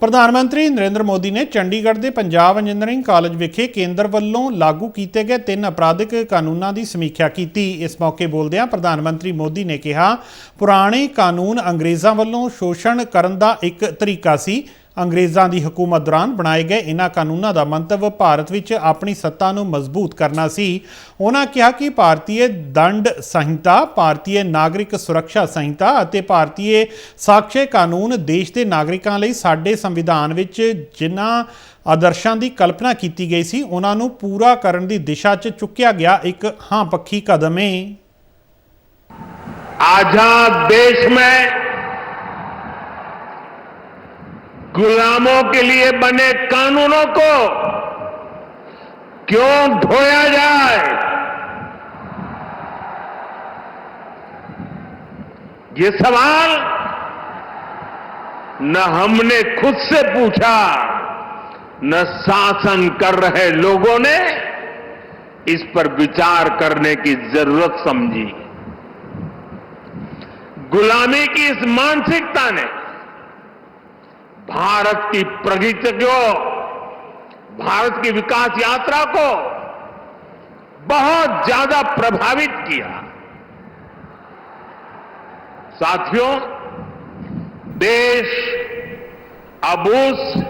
ਪ੍ਰਧਾਨ ਮੰਤਰੀ ਨਰਿੰਦਰ ਮੋਦੀ ਨੇ ਚੰਡੀਗੜ੍ਹ ਦੇ ਪੰਜਾਬ ਇੰਜੀਨੀਅਰਿੰਗ ਕਾਲਜ ਵਿਖੇ ਕੇਂਦਰ ਵੱਲੋਂ ਲਾਗੂ ਕੀਤੇ ਗਏ ਤਿੰਨ ਅਪਰਾਧਿਕ ਕਾਨੂੰਨਾਂ ਦੀ ਸਮੀਖਿਆ ਕੀਤੀ। ਇਸ ਮੌਕੇ ਬੋਲਦਿਆਂ ਪ੍ਰਧਾਨ ਮੰਤਰੀ ਮੋਦੀ ਨੇ ਕਿਹਾ, ਪੁਰਾਣੇ ਕਾਨੂੰਨ ਅੰਗਰੇਜ਼ਾਂ ਵੱਲੋਂ ਸ਼ੋਸ਼ਣ ਕਰਨ ਦਾ ਇੱਕ ਤਰੀਕਾ ਸੀ। ਅੰਗਰੇਜ਼ਾਂ ਦੀ ਹਕੂਮਤ ਦੌਰਾਨ ਬਣਾਏ ਗਏ ਇਹਨਾਂ ਕਾਨੂੰਨਾਂ ਦਾ ਮੰਤਵ ਭਾਰਤ ਵਿੱਚ ਆਪਣੀ ਸੱਤਾ ਨੂੰ ਮਜ਼ਬੂਤ ਕਰਨਾ ਸੀ ਉਹਨਾਂ ਕਿਹਾ ਕਿ ਭਾਰਤੀ ਦੰਡ ਸੰਹਿਤਾ ਭਾਰਤੀ ਨਾਗਰਿਕ ਸੁਰੱਖਿਆ ਸੰਹਿਤਾ ਅਤੇ ਭਾਰਤੀ ਸਾਕਸ਼ੇ ਕਾਨੂੰਨ ਦੇਸ਼ ਦੇ ਨਾਗਰਿਕਾਂ ਲਈ ਸਾਡੇ ਸੰਵਿਧਾਨ ਵਿੱਚ ਜਿਨ੍ਹਾਂ ਆਦਰਸ਼ਾਂ ਦੀ ਕਲਪਨਾ ਕੀਤੀ ਗਈ ਸੀ ਉਹਨਾਂ ਨੂੰ ਪੂਰਾ ਕਰਨ ਦੀ ਦਿਸ਼ਾ 'ਚ ਚੁੱਕਿਆ ਗਿਆ ਇੱਕ ਹਾਂ ਪੱਖੀ ਕਦਮ ਹੈ आजाद देश में गुलामों के लिए बने कानूनों को क्यों ढोया जाए? ये सवाल न हमने खुद से पूछा, न शासन कर रहे लोगों ने इस पर विचार करने की ज़रूरत समझी। गुलामी की इस मानसिकता ने भारत की प्रगति को भारत की विकास यात्रा को बहुत ज़्यादा प्रभावित किया। साथियों, देश अब उस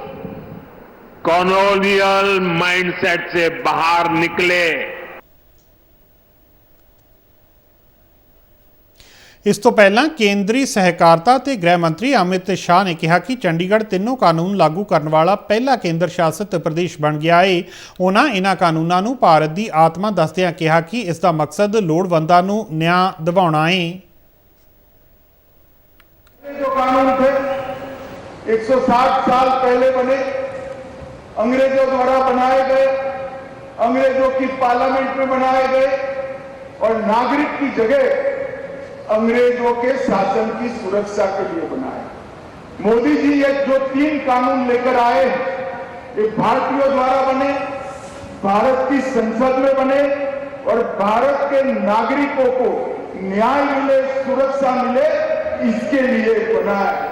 कॉलोनियल माइंडसेट से बाहर निकले। ਇਸ ਤੋਂ ਪਹਿਲਾਂ ਕੇਂਦਰੀ ਸਹਿਕਾਰਤਾ ਤੇ ਗ੍ਰਹਿ ਮੰਤਰੀ ਅਮਿਤ ਸ਼ਾਹ ਨੇ ਕਿਹਾ ਕਿ ਚੰਡੀਗੜ੍ਹ ਤਿੰਨੋਂ ਕਾਨੂੰਨ ਲਾਗੂ ਕਰਨ ਵਾਲਾ ਪਹਿਲਾ ਕੇਂਦਰ ਸ਼ਾਸਿਤ ਪ੍ਰਦੇਸ਼ ਬਣ ਗਿਆ ਹੈ ਉਹਨਾਂ ਇਹਨਾਂ ਕਾਨੂੰਨਾਂ ਨੂੰ ਭਾਰਤ ਦੀ ਆਤਮਾ ਦੱਸਦਿਆਂ ਕਿਹਾ ਕਿ ਇਸ ਦਾ ਮਕਸਦ ਲੋੜਵੰਦਾਂ ਨੂੰ ਨਿਆਂ ਦਿਵਾਉਣਾ ਹੈ जो कानून थे 160 साल पहले बने अंग्रेजों द्वारा बनाए गए अंग्रेजों की पार्लियामेंट में बनाए गए और नागरिक की जगह अंग्रेज़ों के शासन की सुरक्षा के लिए बनाए। मोदी जी ये जो तीन कानून लेकर आए एक भारतीयों द्वारा बने, भारत की संसद में बने और भारत के नागरिकों को न्याय मिले, सुरक्षा मिले, इसके लिए बनाया है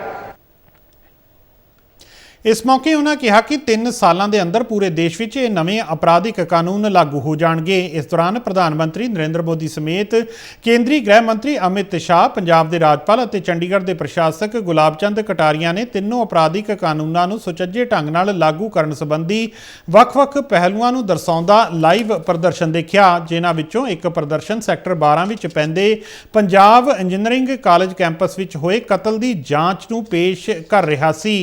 ਇਸ ਮੌਕੇ ਉਹਨਾਂ ਕਿਹਾ ਕਿ 3 ਸਾਲਾਂ ਦੇ ਅੰਦਰ ਪੂਰੇ ਦੇਸ਼ ਵਿੱਚ ਇਹ ਨਵੇਂ ਅਪਰਾਧਿਕ ਕਾਨੂੰਨ ਲਾਗੂ ਹੋ ਜਾਣਗੇ। ਇਸ ਦੌਰਾਨ ਪ੍ਰਧਾਨ ਮੰਤਰੀ ਨਰਿੰਦਰ ਮੋਦੀ ਸਮੇਤ ਕੇਂਦਰੀ ਗ੍ਰਹਿ ਮੰਤਰੀ ਅਮਿਤ ਸ਼ਾਹ, ਪੰਜਾਬ ਦੇ ਰਾਜਪਾਲ ਅਤੇ ਚੰਡੀਗੜ੍ਹ ਦੇ ਪ੍ਰਸ਼ਾਸਕ ਗੁਲਾਬਚੰਦ ਕਟਾਰੀਆ ਨੇ ਤਿੰਨੋਂ ਅਪਰਾਧਿਕ ਕਾਨੂੰਨਾਂ ਨੂੰ ਸੁਚੱਜੇ ਢੰਗ ਨਾਲ ਲਾਗੂ ਕਰਨ ਸੰਬੰਧੀ ਵੱਖ-ਵੱਖ ਪਹਿਲੂਆਂ ਨੂੰ ਦਰਸਾਉਂਦਾ ਲਾਈਵ ਪ੍ਰਦਰਸ਼ਨ ਦੇਖਿਆ, ਜਿਨ੍ਹਾਂ ਵਿੱਚੋਂ ਇੱਕ ਪ੍ਰਦਰਸ਼ਨ ਸੈਕਟਰ 12 ਵਿੱਚ ਪੈਂਦੇ ਪੰਜਾਬ ਇੰਜੀਨੀਅਰਿੰਗ ਕਾਲਜ ਕੈਂਪਸ ਵਿੱਚ ਹੋਏ ਕਤਲ ਦੀ ਜਾਂਚ ਨੂੰ ਪੇਸ਼ ਕਰ ਰਿਹਾ ਸੀ।